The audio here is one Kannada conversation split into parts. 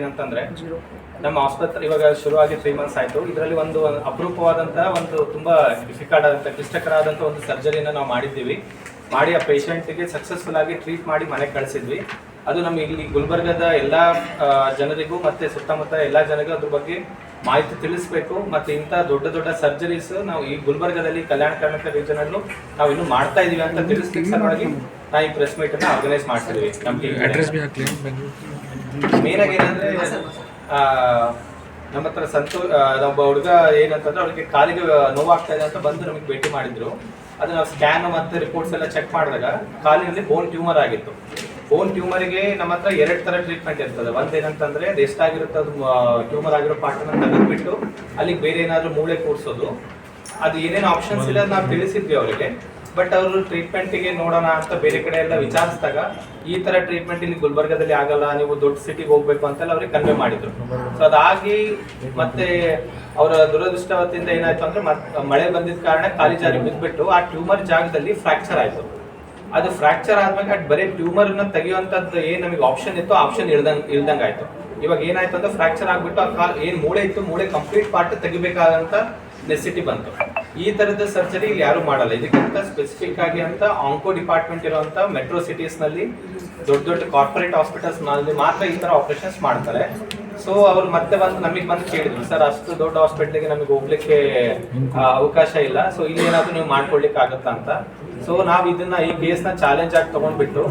ಏನಂತಂದ್ರೆ, ನಮ್ಮ ಆಸ್ಪತ್ರೆ ಇವಾಗ ಶುರುವಾಗಿ ತ್ರೀ ಮಂತ್ಸ್ ಆಯ್ತು. ಇದರಲ್ಲಿ ಒಂದು ಅಪರೂಪವಾದಂತಹ ಒಂದು ತುಂಬಾ ಡಿಫಿಕಲ್ಟ್ ಆದಂತ ಕ್ಲಿಷ್ಟಕರವಾದಂತ ಒಂದು ಸರ್ಜರಿನ ನಾವು ಮಾಡಿದ್ದೀವಿ. ಮಾಡಿ ಆ ಪೇಷಂಟ್ಗೆ ಸಕ್ಸಸ್ಫುಲ್ ಆಗಿ ಟ್ರೀಟ್ ಮಾಡಿ ಮನೆಗೆ ಕಳಿಸಿದ್ವಿ. ಅದು ನಮ್ಮ ಇಲ್ಲಿ ಗುಲ್ಬರ್ಗದ ಎಲ್ಲ ಜನರಿಗೂ ಮತ್ತೆ ಸುತ್ತಮುತ್ತ ಎಲ್ಲ ಜನರಿಗೂ ಅದ್ರ ಬಗ್ಗೆ ಮಾಹಿತಿ ತಿಳಿಸ್ಬೇಕು. ಮತ್ತೆ ಇಂಥ ದೊಡ್ಡ ದೊಡ್ಡ ಸರ್ಜರೀಸ್ ನಾವು ಈ ಗುಲ್ಬರ್ಗದಲ್ಲಿ ಕಲ್ಯಾಣ ಕರ್ನಾಟಕ ರೀಜನ್ ಅಲ್ಲೂ ನಾವು ಇನ್ನು ಮಾಡ್ತಾ ಇದೀವಿ ಅಂತ ತಿಳಿಸ್ಲಿಕ್ಕೆ ಸಲುವಾಗಿ ನಾವು ಈ ಪ್ರೆಸ್ ಮೀಟ್ ಅನ್ನ ಆರ್ಗನೈಸ್ ಮಾಡ್ತಿದ್ವಿ ನಮ್ಮ ಅಡ್ರೆಸ್ ಬಿ ಹಾಕ್ಲಿ ಬೆಂಗಳೂರು ಮೇನ್ ಆಗಿ ಏನಂದ್ರೆ ನಮ್ಮ ಹತ್ರ ಸಂತೋ ನಮ್ಮ ಒಬ್ಬ ಹುಡುಗ ಏನಂತಂದ್ರೆ ಅವ್ರಿಗೆ ಕಾಲಿಗೆ ನೋವಾಗ್ತಾ ಇದೆ ಅಂತ ಬಂದು ನಮಗೆ ಭೇಟಿ ಮಾಡಿದ್ರು. ಅದು ನಾವು ಸ್ಕ್ಯಾನ್ ಮತ್ತೆ ರಿಪೋರ್ಟ್ಸ್ ಎಲ್ಲ ಚೆಕ್ ಮಾಡಿದಾಗ ಕಾಲಿನಲ್ಲಿ ಬೋನ್ ಟ್ಯೂಮರ್ ಆಗಿತ್ತು. ಬೋನ್ ಟ್ಯೂಮರ್ಗೆ ನಮ್ಮ ಹತ್ರ ಎರಡು ತರ ಟ್ರೀಟ್ಮೆಂಟ್ ಇರ್ತದೆ. ಒಂದ್ ಏನಂತಂದ್ರೆ ರೆಸ್ಟ್ ಎಷ್ಟಾಗಿರುತ್ತೆ ಅದು ಟ್ಯೂಮರ್ ಆಗಿರೋ ಪಾರ್ಟನ್ನ ತೆಗೆದ್ಬಿಟ್ಟು ಅಲ್ಲಿಗೆ ಬೇರೆ ಏನಾದ್ರು ಮೂಳೆ ಕೂರಿಸೋದು. ಅದು ಏನೇನು ಆಪ್ಷನ್ಸ್ ಇಲ್ಲ ನಾವು ತಿಳಿಸಿದ್ವಿ ಅವರಿಗೆ. ಬಟ್ ಅವರು ಟ್ರೀಟ್ಮೆಂಟಿಗೆ ನೋಡೋಣ ಅಂತ ಬೇರೆ ಕಡೆ ಎಲ್ಲ ವಿಚಾರಿಸಿದಾಗ, ಈ ತರ ಟ್ರೀಟ್ಮೆಂಟ್ ಇಲ್ಲಿ ಗುಲ್ಬರ್ಗದಲ್ಲಿ ಆಗಲ್ಲ, ನೀವು ದೊಡ್ಡ ಸಿಟಿಗೆ ಹೋಗ್ಬೇಕು ಅಂತೆಲ್ಲ ಅವ್ರಿಗೆ ಕನ್ವೆ ಮಾಡಿದ್ರು. ಸೊ ಅದಾಗಿ ಮತ್ತೆ ಅವರ ದುರದೃಷ್ಟವತಿಯಿಂದ ಏನಾಯ್ತು ಅಂದ್ರೆ ಮಳೆ ಬಂದಿದ್ದ ಕಾರಣ ಖಾಲಿ ಜಾರಿ ಬಿದ್ದುಬಿಟ್ಟು ಆ ಟ್ಯೂಮರ್ ಜಾಗದಲ್ಲಿ ಫ್ರಾಕ್ಚರ್ ಆಯ್ತು. ಅದು ಫ್ರಾಕ್ಚರ್ ಆದ್ಮೇಲೆ ಅಟ್ ಬರೀ ಟ್ಯೂಮರ್ನ ತೆಗೆಯುವಂತದ್ದು ಏನ್ ನಮಗೆ ಆಪ್ಷನ್ ಇತ್ತು ಆಪ್ಷನ್ ಇಲ್ದಂಗ್ ಇಳ್ದಂಗ್ ಆಯ್ತು. ಇವಾಗ ಏನಾಯ್ತು ಅಂದ್ರೆ ಫ್ರಾಕ್ಚರ್ ಆಗ್ಬಿಟ್ಟು ಆ ಕಾಲ್, ಏನ್ ಮೂಳೆ ಇತ್ತು, ಮೂಳೆ ಕಂಪ್ಲೀಟ್ ಪಾರ್ಟ್ ತೆಗಿಬೇಕಾದಂತ ನೆಸಿಟಿ ಬಂತು. ಈ ತರದ ಸರ್ಜರಿ ಇಲ್ಲಿ ಯಾರು ಮಾಡಲ್ಲ. ಇದಕ್ಕಿಂತ ಸ್ಪೆಸಿಫಿಕ್ ಆಗಿ ಅಂತ ಆಂಕೋ ಡಿಪಾರ್ಟ್ಮೆಂಟ್ ಇರುವಂತ ಮೆಟ್ರೋ ಸಿಟೀಸ್ನಲ್ಲಿ ದೊಡ್ಡ ದೊಡ್ಡ ಕಾರ್ಪೊರೇಟ್ ಹಾಸ್ಪಿಟಲ್ಸ್ನಲ್ಲಿ ಮಾತ್ರ ಈ ತರ ಆಪರೇಷನ್ಸ್ ಮಾಡ್ತಾರೆ. ಸೊ ಅವ್ರು ಮತ್ತೆ ಬಂದು ನಮಗೆ ಬಂದು ಕೇಳಿದ್ರು, ಸರ್, ಅಷ್ಟು ದೊಡ್ಡ ಹಾಸ್ಪಿಟ್ಲಿಗೆ ನಮಗೆ ಹೋಗ್ಲಿಕ್ಕೆ ಅವಕಾಶ ಇಲ್ಲ. ಸೊ ಇಲ್ಲಿ ಏನಾದ್ರು ನೀವು ಮಾಡ್ಕೊಳ್ಲಿಕ್ಕೆ ಆಗುತ್ತಾ ಅಂತ. ಸೊ ನಾವ್ ಇದನ್ನ ಈ ಕೇಸ್ನ ಚಾಲೆಂಜ್ ಆಗಿ ತಗೊಂಡ್ಬಿಟ್ಟು,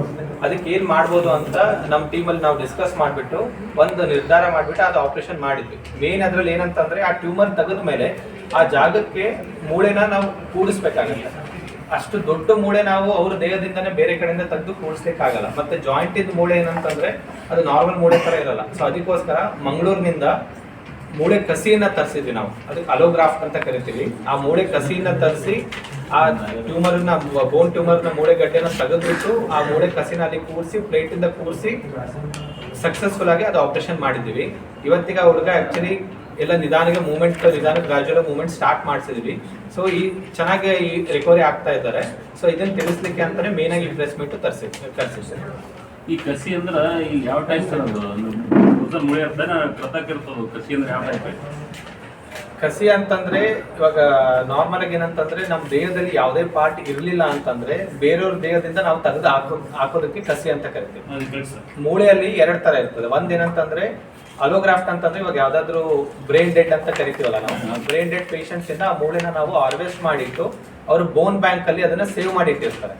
ಅದಕ್ಕೆ ಏನ್ ಮಾಡ್ಬೋದು ಅಂತ ನಮ್ಮ ಟೀಮಲ್ಲಿ ನಾವು ಡಿಸ್ಕಸ್ ಮಾಡ್ಬಿಟ್ಟು, ಒಂದು ನಿರ್ಧಾರ ಮಾಡ್ಬಿಟ್ಟು ಅದು ಆಪರೇಷನ್ ಮಾಡಿದ್ವಿ. ಮೇನ್ ಅದ್ರಲ್ಲಿ ಏನಂತಂದ್ರೆ, ಆ ಟ್ಯೂಮರ್ ತೆಗೆದ ಮೇಲೆ ಆ ಜಾಗಕ್ಕೆ ಮೂಳೆನ ನಾವು ಕೂಡಿಸ್ಬೇಕಾಗತ್ತೆ. ಅಷ್ಟು ದೊಡ್ಡ ಮೂಳೆ ನಾವು ಅವ್ರ ದೇಹದಿಂದನೇ ಬೇರೆ ಕಡೆಯಿಂದ ತೆಗೆದು ಕೂಡಿಸ್ಲಿಕ್ಕಾಗಲ್ಲ. ಮತ್ತೆ ಜಾಯಿಂಟ್ ಮೂಳೆ ಏನಂತಂದ್ರೆ ಅದು ನಾರ್ಮಲ್ ಮೂಳೆ ತರ ಇರಲ್ಲ. ಸೊ ಅದಕ್ಕೋಸ್ಕರ ಮಂಗಳೂರಿನಿಂದ ಮೂಳೆ ಕಸಿಯನ್ನ ತರಿಸಿದ್ವಿ ನಾವು. ಅದಕ್ಕೆ ಅಲೋಗ್ರಾಫ್ಟ್ ಅಂತ ಕರಿತೀವಿ. ಆ ಮೂಳೆ ಕಸಿಯನ್ನ ತರಿಸಿ ಆ ಟ್ಯೂಮರ್ನ ಬೋನ್ ಟ್ಯೂಮರ್ನ ಮೂಳೆ ಗಡ್ಡೆನ ತೆಗೆದ್ಬಿಟ್ಟು ಆ ಮೂಳೆ ಕಸಿನ ಅಲ್ಲಿ ಕೂರಿಸಿ ಪ್ಲೇಟ್ ಇಂದ ಕೂರಿಸಿ ಸಕ್ಸಸ್ಫುಲ್ ಆಗಿ ಅದು ಆಪರೇಷನ್ ಮಾಡಿದ್ದೀವಿ. ಇವತ್ತಿಗೆ ಆ ಹುಡುಗ ಆಕ್ಚುಲಿ ಎಲ್ಲ ನಿಧಾನಕ್ಕೆ ಮೂವ್ಮೆಂಟ್ ನಿಧಾನ ಗ್ರಾಜುಯಲ್ ಮೂವ್ಮೆಂಟ್ ಸ್ಟಾರ್ಟ್ ಮಾಡಿಸಿದೀವಿ. ಸೊ ಈ ಚೆನ್ನಾಗಿ ಈ ರಿಕವರಿ ಆಗ್ತಾ ಇದ್ದಾರೆ. ಸೊ ಇದನ್ನ ತಿಳಿಸ್ಲಿಕ್ಕೆ ಅಂತಾನೆ ಮೇನ್ ಆಗಿ ರಿಪ್ಲೇಸ್‌ಮೆಂಟ್ ತರ್ಸಿ ತರಿಸಿ ಈ ಕಸಿ ಅಂದ್ರೆ ಈ ಯಾವ ಟೈಪ್ ಅದು? ಮುಳಿ ಇರ್ತದೆ ಕೃತಕ ಇರ್ತದ ಕಸಿ ಅಂದ್ರೆ ಯಾವ ಟೈಪ್ ಕಸಿ ಅಂತಂದ್ರೆ ಇವಾಗ ನಾರ್ಮಲ್ ಆಗಿ ಏನಂತಂದ್ರೆ ನಮ್ಮ ದೇಹದಲ್ಲಿ ಯಾವುದೇ ಪಾರ್ಟ್ ಇರಲಿಲ್ಲ ಅಂತಂದ್ರೆ ಬೇರೆಯವ್ರ ದೇಹದಿಂದ ನಾವು ತೆಗೆದು ಹಾಕೋ ಹಾಕೋದಕ್ಕೆ ಕಸಿ ಅಂತ ಕರಿತೀವಿ. ಮೂಳೆಯಲ್ಲಿ ಎರಡ್ ತರ ಇರ್ತದೆ. ಒಂದ್ ಏನಂತಂದ್ರೆ ಅಲೋಗ್ರಾಫ್ಟ್ ಅಂತಂದ್ರೆ ಇವಾಗ ಯಾವ್ದಾದ್ರು ಬ್ರೈನ್ ಡೆಡ್ ಅಂತ ಕರಿತೀವಲ್ಲ ನಾವು? ಬ್ರೈನ್ ಡೆಡ್ ಪೇಷಂಟ್ಸ್ ಇಂದ ಆ ಮೂಳೆನ ನಾವು ಹಾರ್ವೆಸ್ಟ್ ಮಾಡಿಟ್ಟು ಅವರು ಬೋನ್ ಬ್ಯಾಂಕ್ ಅಲ್ಲಿ ಅದನ್ನ ಸೇವ್ ಮಾಡಿ ಇಟ್ಟಿರ್ತಾರೆ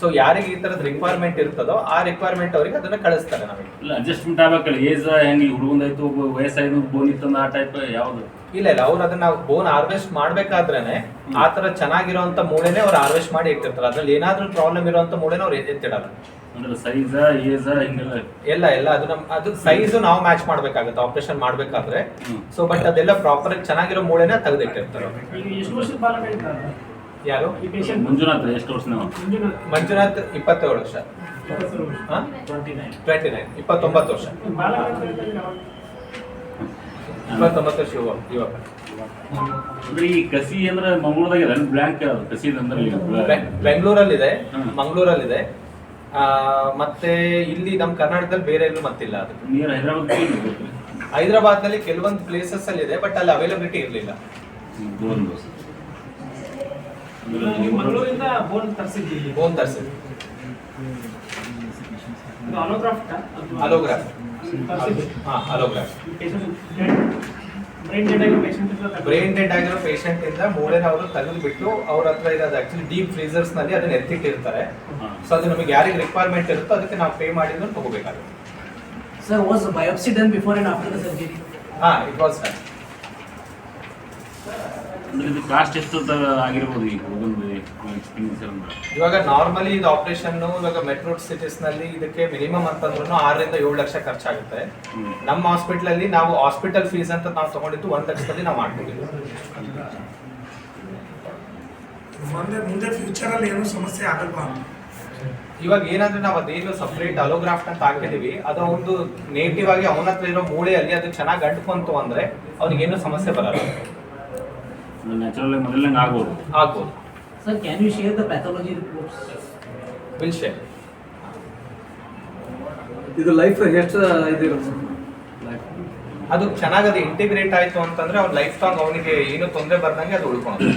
ಸೊ ಯಾರಿಗೆ ಈ ತರದ ರಿಕ್ವೈರ್ಮೆಂಟ್ ಇರ್ತದೋ ಆ ರಿಕ್ವೈರ್ಮೆಂಟ್ ಅವರಿಗೆ ಅದನ್ನ ಕಳಿಸ್ತಾರೆ ನಮಗೆ. ಇಲ್ಲ ಅಡ್ಜಸ್ಟ್ಮೆಂಟ್ ಆಗಬೇಕಲ್ಲ. ಏಜ್ ಹೆಂಗೆ ಹುಡುಗಂದಾಯ್ತು ವಯಸ್ಸಾಯ್ತು ಬೋನ್ ಇತ್ತು ಆ ಟೈಪ್ ಯಾವುದು? ಇಲ್ಲ ಇಲ್ಲ. ಅವ್ರು ಅದನ್ನ ಬೋನ್ ಹಾರ್ವೆಸ್ಟ್ ಮಾಡ್ಬೇಕಾದ್ರೇನೆ ಆ ತರ ಚೆನ್ನಾಗಿರುವಂತ ಮೂಳೆನೆ ಅವ್ರು ಹಾರ್ವೆಸ್ಟ್ ಮಾಡಿ ಇಟ್ಟಿರ್ತಾರೆ. ಅದ್ರಲ್ಲಿ ಏನಾದ್ರೂ ಪ್ರಾಬ್ಲಮ್ ಇರುವಂತ ಮೂಳೆನ ಅವ್ರು ಎತ್ತಿಡಲ್ಲ. ಅಂದ್ರೆ ಸೈಜ ಏಜ ಹಿಂಗೆಲ್ಲ ಎಲ್ಲ ಎಲ್ಲ ಅದು ನಮ್ ಅದು ಸೈಜ್ ನಾವು ಮ್ಯಾಚ್ ಮಾಡ್ಬೇಕಾಗುತ್ತೆ ಆಪರೇಷನ್ ಮಾಡ್ಬೇಕಾದ್ರೆ. ಸೊ ಬಟ್ ಅದೆಲ್ಲ ಪ್ರಾಪರ್ ಚೆನ್ನಾಗಿರೋ ಮೂಳೆನ ತೆಗೆದಿಟ್ಟಿರ್ತಾರೆ ಈಗ ಎಷ್ಟು ವರ್ಷದ ಬಾಲಕ ಇದ್ದಾರೆ ಯಾರು? ಮಂಜುನಾಥ್ ಎಷ್ಟು ವರ್ಷ ನಾವು ಮಂಜುನಾಥ್. ಇಪ್ಪತ್ತೇಳು ವರ್ಷ. ಟ್ವೆಂಟಿ ನೈನ್ ಇಪ್ಪತ್ತೊಂಬತ್ತು ವರ್ಷ? ಇಪ್ಪತ್ತೊಂಬತ್ತು ವರ್ಷ ಯುವ ಯುವಕ ಅಂದ್ರೆ ಈ ಕಸಿ ಅಂದ್ರೆ ಮಂಗಳೂರದಾಗ ಬ್ಲ್ಯಾಂಕ್ ಕಸಿ ಅಂದ್ರೆ ಬೆಂಗಳೂರಲ್ಲಿ ಇದೆ ಬೆಂಗಳೂರಲ್ಲಿದೆ ಹ್ಮ್. ಮತ್ತೆ ಇಲ್ಲಿ ನಮ್ಮ ಕರ್ನಾಟಕದಲ್ಲಿ ಬೇರೆ ಎಲ್ಲೂ ಮತ್ತಿಲ್ಲ ಅದು. ನೀರು ಹೈದರಾಬಾದ್ ಹೈದರಾಬಾದ್ನಲ್ಲಿ ಕೆಲವೊಂದು ಪ್ಲೇಸಸ್ ಅಲ್ಲಿ ಇದೆ ಬಟ್ ಅಲ್ಲಿ ಅವೈಲಬಿಲಿಟಿ ಇರಲಿಲ್ಲ. ಬೋನ್ ನೀವು ಮಂಗಳೂರಿಂದ ಬೋನ್ ತರಿಸಿದ್ದೀವಿ ಬೋನ್ ತರಿಸಿದ್ವಿ. ಇದು ಅಲೋಗ್ರಾಫ್ಟ್ ಅಲೋಗ್ರಾಫ್ ತರಿಸಿದ್ವಿ ಹಾ ಬ್ರೈನ್ ಡೆಡ್ ಆಗಿರೋ ಪೇಷಂಟ್ ಇಂದ ಮೂಳೆನ ಅವರು ತೆಗೆದುಬಿಟ್ಟು ಅವ್ರ ಹತ್ರ ಇರೋದು ಆಕ್ಚುಲಿ ಡೀಪ್ ಫ್ರೀಸರ್ಸ್ನಲ್ಲಿ ಅದನ್ನ ಎತ್ತಿಟ್ಟಿರ್ತಾರೆ. ಸೊ ಅದು ನಮಗೆ ಯಾರಿಗೆ ರಿಕ್ವೈರ್ಮೆಂಟ್ ಇರುತ್ತೋ ಅದಕ್ಕೆ ನಾವು ಪೇ ಮಾಡಿದ್ರು ತಗೋಬೇಕಾಗುತ್ತೆ. Sir was biopsy done before and after the surgery ಹಾ ಇಟ್ ವಾಸ್ ಡನ್ ಅಂದ್ರೆ ಇದು ಕಾಸ್ಟ್ ಎಷ್ಟು ಅಂತ ಆಗಿರ್ಬೋದು ಈಗ ಒಂದು ಎಕ್ಸ್ಪೀರಿಯನ್ಸ್ ಅಂದ್ರೆ ಇವಾಗ ನಾರ್ಮಲಿ ಇದು ಆಪರೇಷನ್ ಇವಾಗ ಮೆಟ್ರೋ ಸಿಟೀಸ್ನಲ್ಲಿ ಇದಕ್ಕೆ ಮಿನಿಮಮ್ ಅಂತಂದ್ರೂ ಆರರಿಂದ ಏಳು ಲಕ್ಷ ಖರ್ಚಾಗುತ್ತೆ. ನಮ್ಮ ಹಾಸ್ಪಿಟಲ್ ಅಲ್ಲಿ ನಾವು ಹಾಸ್ಪಿಟಲ್ ಫೀಸ್ ಅಂತ ನಾವು ತಗೊಂಡಿದ್ದು ಒಂದ್ ಲಕ್ಷದಲ್ಲಿ ನಾವು ಮಾಡ್ಕೊಂಡಿದ್ವಿ ಮುಂದೆ ಮುಂದೆ ಫ್ಯೂಚರ್ ಅಲ್ಲಿ ಏನು ಸಮಸ್ಯೆ ಆಗಲ್ವಾ? ಇವಾಗ ಏನಂದ್ರೆ ನಾವು ಅದೇನು ಸಪ್ರೇಟ್ ಅಲೋಗ್ರಾಫ್ಟ್ ಅಂತ ಹಾಕಿದೀವಿ ಅದು ಒಂದು ನೇಟಿವ್ ಆಗಿ ಅವನ ಹತ್ರ ಇರೋ ಮೂಳೆಯಲ್ಲಿ ಅದು ಚೆನ್ನಾಗಿ ಅಂಟ್ಕೊಂತು ಅಂದ್ರೆ ಅವ್ನಿಗೇನು ಸಮಸ್ಯೆ ಬರಲ್ಲ. ನ್ಯಾಚುರಲ್ ಮೊದಲಂಗೆ ಆಗ್ಬೋದು. ಆಗ್ಬೋದು. Sir, can you share the pathology reports? Will share ಇದು ಲೈಫ್ ಎಷ್ಟು ಇದಿರುತ್ತೆ ಲೈಫ್ ಅದು ಚೆನ್ನಾಗಿ ಅದು ಇಂಟಿಗ್ರೇಟ್ ಆಯ್ತು ಅಂತಂದ್ರೆ ಅವ್ನ ಲೈಫ್ ಲಾಂಗ್ ಅವನಿಗೆ ಏನು ತೊಂದರೆ ಬರ್ದಂಗೆ ಅದು ಉಳ್ಕೊಳೋದು.